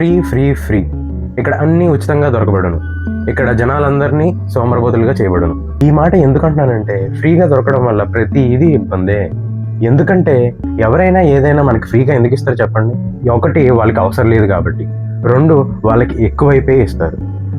Free free free ఇక్కడ అన్నీ ఉచితంగా దొరకబడును. ఇక్కడ జనాలందరినీ సోమరబోతులుగా చేయబడును. ఈ మాట ఎందుకంటున్నానంటే ఫ్రీగా దొరకడం వల్ల ప్రతి ఇది ఇబ్బందే. ఎందుకంటే ఎవరైనా ఏదైనా మనకి ఫ్రీగా ఎందుకు ఇస్తారు చెప్పండి? ఒకటి వాళ్ళకి అవసరం లేదు కాబట్టి. రెండు వాళ్ళకి ఎక్కువైపోయి ఇస్తారు.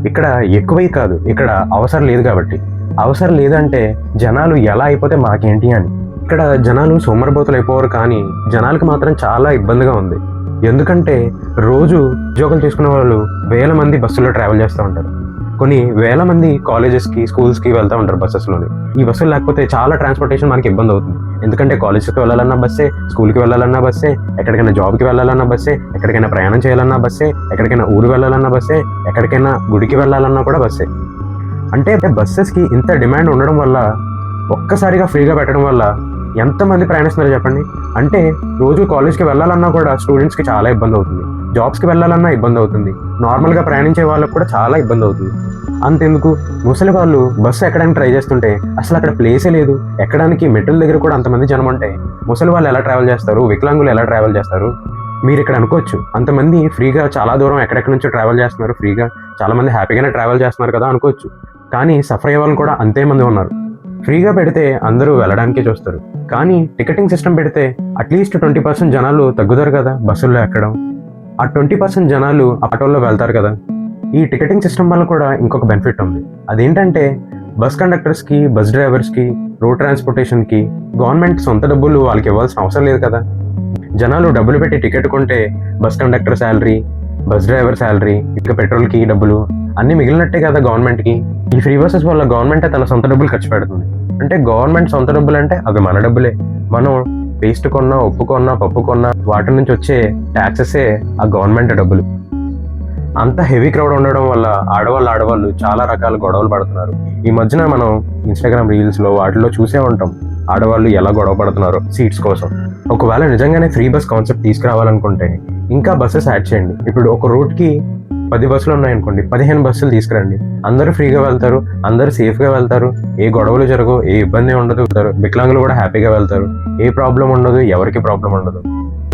ఇక్కడ ఎక్కువై కాదు ఇక్కడ అవసరం లేదు కాబట్టి. అవసరం లేదంటే జనాలు ఎలా అయిపోతే మాకేంటి అని. ఇక్కడ జనాలు సోమరబోతులు అయిపోరు కానీ జనాలకు మాత్రం చాలా ఇబ్బందిగా ఉంది. ఎందుకంటే రోజు ఉద్యోగాలు చేసుకునే వాళ్ళు వేల మంది బస్సులో ట్రావెల్ చేస్తూ ఉంటారు. కొన్ని వేల మంది కాలేజెస్కి స్కూల్స్కి వెళ్తూ ఉంటారు బస్సెస్లోని. ఈ బస్సులు లేకపోతే చాలా ట్రాన్స్పోర్టేషన్ మనకి ఇబ్బంది అవుతుంది. ఎందుకంటే కాలేజ్కి వెళ్ళాలన్నా బస్సే స్కూల్కి వెళ్ళాలన్నా బస్సే ఎక్కడికైనా జాబ్కి వెళ్ళాలన్నా బస్సే ఎక్కడికైనా ప్రయాణం చేయాలన్నా బస్సే ఎక్కడికైనా ఊరు వెళ్ళాలన్నా బస్సే ఎక్కడికైనా గుడికి వెళ్ళాలన్నా కూడా బస్సే. అంటే బస్సెస్కి ఇంత డిమాండ్ ఉండడం వల్ల ఒక్కసారిగా ఫ్రీగా పెట్టడం వల్ల ఎంతమంది ప్రయాణిస్తున్నారు చెప్పండి. అంటే రోజు కాలేజ్కి వెళ్ళాలన్నా కూడా స్టూడెంట్స్కి చాలా ఇబ్బంది అవుతుంది జాబ్స్కి వెళ్ళాలన్నా ఇబ్బంది అవుతుంది నార్మల్గా ప్రయాణించే వాళ్ళకి కూడా చాలా ఇబ్బంది అవుతుంది అంతెందుకు? ముసలి వాళ్ళు బస్సు ఎక్కడానికి ట్రై చేస్తుంటే అసలు అక్కడ ప్లేసే లేదు. ఎక్కడానికి మెట్ల దగ్గర కూడా అంతమంది జనం ఉంటే ముసలి వాళ్ళు ఎలా ట్రావెల్ చేస్తారు? వికలాంగులు ఎలా ట్రావెల్ చేస్తారు? మీరు ఇక్కడ అనుకోవచ్చు. అంతమంది ఫ్రీగా చాలా దూరం ఎక్కడెక్కడి నుంచో ట్రావెల్ చేస్తున్నారు. ఫ్రీగా చాలా మంది హ్యాపీగానే ట్రావెల్ చేస్తున్నారు కదా అనుకోవచ్చు. కానీ సఫర్ అయ్యే వాళ్ళు కూడా అంతే మంది ఉన్నారు. ఫ్రీగా పెడితే అందరూ వెళ్ళడానికే చూస్తారు. కానీ టికెటింగ్ సిస్టమ్ పెడితే అట్లీస్ట్ ట్వంటీ పర్సెంట్ జనాలు తగ్గుతారు కదా బస్సుల్లో ఎక్కడం. ఆ ట్వంటీ పర్సెంట్ జనాలు ఆటోల్లో వెళ్తారు కదా. ఈ టికెటింగ్ సిస్టమ్ వల్ల కూడా ఇంకొక బెనిఫిట్ ఉంది. అదేంటంటే బస్ కండక్టర్స్కి బస్ డ్రైవర్స్కి రోడ్ ట్రాన్స్పోర్టేషన్కి గవర్నమెంట్ సొంత డబ్బులు వాళ్ళకి ఇవ్వాల్సిన అవసరం లేదు కదా. జనాలు డబ్బులు పెట్టి టికెట్ కొంటే bus conductor salary bus driver salary ఇంకా పెట్రోల్కి డబ్బులు అన్ని మిగిలినట్టే కదా గవర్నమెంట్కి? ఈ ఫ్రీ బస్సెస్ వల్ల గవర్నమెంటే తన సొంత డబ్బులు ఖర్చు పెడుతుంది. అంటే గవర్నమెంట్ సొంత డబ్బులు అంటే అవి మన డబ్బులే. మనం పేస్ట్ కొన్నా ఉప్పు కొన్నా పప్పు కొన్నా వాటి నుంచి వచ్చే ట్యాక్సెసే ఆ గవర్నమెంట్ డబ్బులు. అంత హెవీ క్రౌడ్ ఉండడం వల్ల ఆడవాళ్ళు ఆడవాళ్ళు చాలా రకాల గొడవలు పడుతున్నారు. ఈ మధ్యన మనం ఇన్స్టాగ్రామ్ రీల్స్లో వాటిలో చూసే ఉంటాం. ఆడవాళ్ళు ఎలా గొడవ పడుతున్నారు సీట్స్ కోసం. ఒకవేళ నిజంగానే ఫ్రీ బస్ కాన్సెప్ట్ తీసుకురావాలనుకుంటే ఇంకా బస్సెస్ యాడ్ చేయండి. ఇప్పుడు ఒక రూట్కి పది బస్సులు ఉన్నాయనుకోండి పదిహేను బస్సులు తీసుకురండి. అందరూ ఫ్రీగా వెళ్తారు అందరూ సేఫ్గా వెళ్తారు. ఏ గొడవలు జరగవు ఏ ఇబ్బంది ఉండదు వికలాంగులు కూడా హ్యాపీగా వెళ్తారు. ఏ ప్రాబ్లం ఉండదు ఎవరికి ప్రాబ్లం ఉండదు.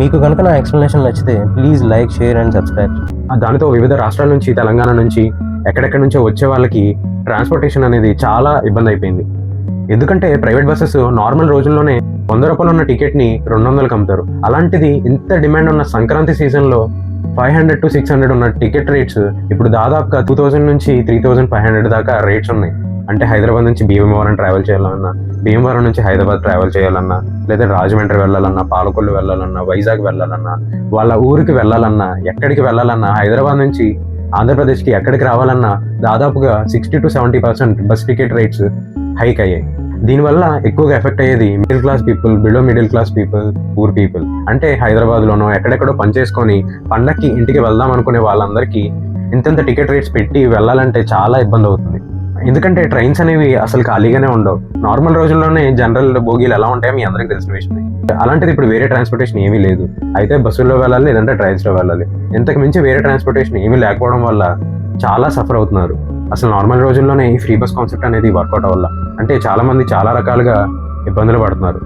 మీకు కనుక నా ఎక్స్ప్లెనేషన్ నచ్చితే please like share and subscribe. దానితో వివిధ రాష్ట్రాల నుంచి తెలంగాణ నుంచి ఎక్కడెక్కడి నుంచో వచ్చే వాళ్ళకి ట్రాన్స్పోర్టేషన్ అనేది చాలా ఇబ్బంది అయిపోయింది. ఎందుకంటే ప్రైవేట్ బస్సెస్ నార్మల్ రోజుల్లోనే వంద రూపాయలు ఉన్న టికెట్ని రెండు వందలకు అమ్ముతారు. అలాంటిది ఇంత డిమాండ్ ఉన్న సంక్రాంతి సీజన్లో five hundred to six hundred ఉన్న టికెట్ రేట్స్ ఇప్పుడు దాదాపుగా టూ థౌసండ్ నుంచి త్రీ థౌసండ్ ఫైవ్ హండ్రెడ్ దాకా రేట్స్ ఉన్నాయి. అంటే హైదరాబాద్ నుంచి భీమవరం ట్రావెల్ చేయాలన్నా భీమవరం నుంచి హైదరాబాద్ ట్రావెల్ చేయాలన్నా లేదా రాజమండ్రి వెళ్ళాలన్నా పాలకొల్లు వెళ్ళాలన్నా వైజాగ్ వెళ్ళాలన్నా వాళ్ళ ఊరికి వెళ్ళాలన్నా ఎక్కడికి వెళ్ళాలన్నా హైదరాబాద్ నుంచి ఆంధ్రప్రదేశ్కి ఎక్కడికి రావాలన్నా దాదాపుగా sixty to seventy percent bus ticket rates hike అయ్యాయి. దీనివల్ల ఎక్కువగా ఎఫెక్ట్ అయ్యేది middle class people below middle class people poor people అంటే హైదరాబాద్లోనో ఎక్కడెక్కడో పనిచేసుకొని పండక్కి ఇంటికి వెళ్దాం అనుకునే వాళ్ళందరికీ ఇంతంత టికెట్ రేట్స్ పెట్టి వెళ్ళాలంటే చాలా ఇబ్బంది అవుతుంది. ఎందుకంటే ట్రైన్స్ అనేవి అసలు ఖాళీగానే ఉండవు. నార్మల్ రోజుల్లోనే జనరల్ బోగీలు ఎలా ఉంటాయో మీ అందరికీ తెలిసిన విషయమే అలాంటిది ఇప్పుడు వేరే ట్రాన్స్పోర్టేషన్ ఏమీ లేదు. అయితే బస్సుల్లో వెళ్ళాలి లేదంటే ట్రైన్స్లో వెళ్ళాలి. ఇంతకు మించి వేరే ట్రాన్స్పోర్టేషన్ ఏమీ లేకపోవడం వల్ల చాలా సఫర్ అవుతున్నారు. అసలు నార్మల్ రోజుల్లోనే ఈ ఫ్రీ బస్ కాన్సెప్ట్ అనేది వర్కౌట్ వల్ల అంటే చాలామంది చాలా రకాలుగా ఇబ్బందులు పడుతున్నారు.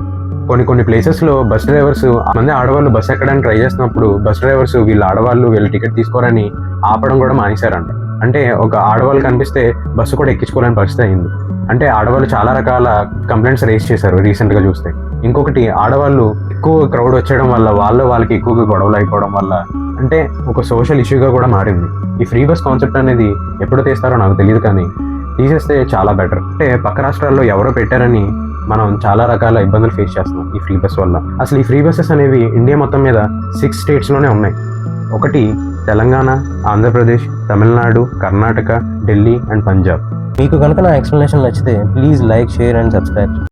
కొన్ని కొన్ని ప్లేసెస్లో బస్ డ్రైవర్స్ మంది ఆడవాళ్ళు బస్ ఎక్కడానికి ట్రై చేస్తున్నప్పుడు బస్ డ్రైవర్స్ వీళ్ళు ఆడవాళ్ళు వీళ్ళు టికెట్ తీసుకోరని ఆపడం కూడా మానేశారంట. అంటే ఒక ఆడవాళ్ళు కనిపిస్తే బస్సు కూడా ఎక్కించుకోలేని పరిస్థితి అయింది. అంటే ఆడవాళ్ళు చాలా రకాల కంప్లైంట్స్ రేస్ చేశారు రీసెంట్గా చూస్తే. ఇంకొకటి ఆడవాళ్ళు ఎక్కువ క్రౌడ్ వచ్చేయడం వల్ల వాళ్ళు వాళ్ళకి ఎక్కువగా గొడవలు అయిపోవడం వల్ల అంటే ఒక సోషల్ ఇష్యూగా కూడా మారింది. ఈ ఫ్రీ బస్ కాన్సెప్ట్ అనేది ఎప్పుడు తీస్తారో నాకు తెలియదు కానీ తీసేస్తే చాలా బెటర్ అంటే పక్క రాష్ట్రాల్లో ఎవరో పెట్టారని మనం చాలా రకాల ఇబ్బందులు ఫేస్ చేస్తున్నాం ఈ ఫ్రీ బస్ వల్ల. అసలు ఈ ఫ్రీ బస్సెస్ అనేవి ఇండియా మొత్తం మీద సిక్స్ స్టేట్స్లోనే ఉన్నాయి. ఒకటి తెలంగాణ ఆంధ్రప్రదేశ్ తమిళనాడు కర్ణాటక ఢిల్లీ అండ్ పంజాబ్. మీకు కనుక నా ఎక్స్ప్లెనేషన్ నచ్చితే please like share and subscribe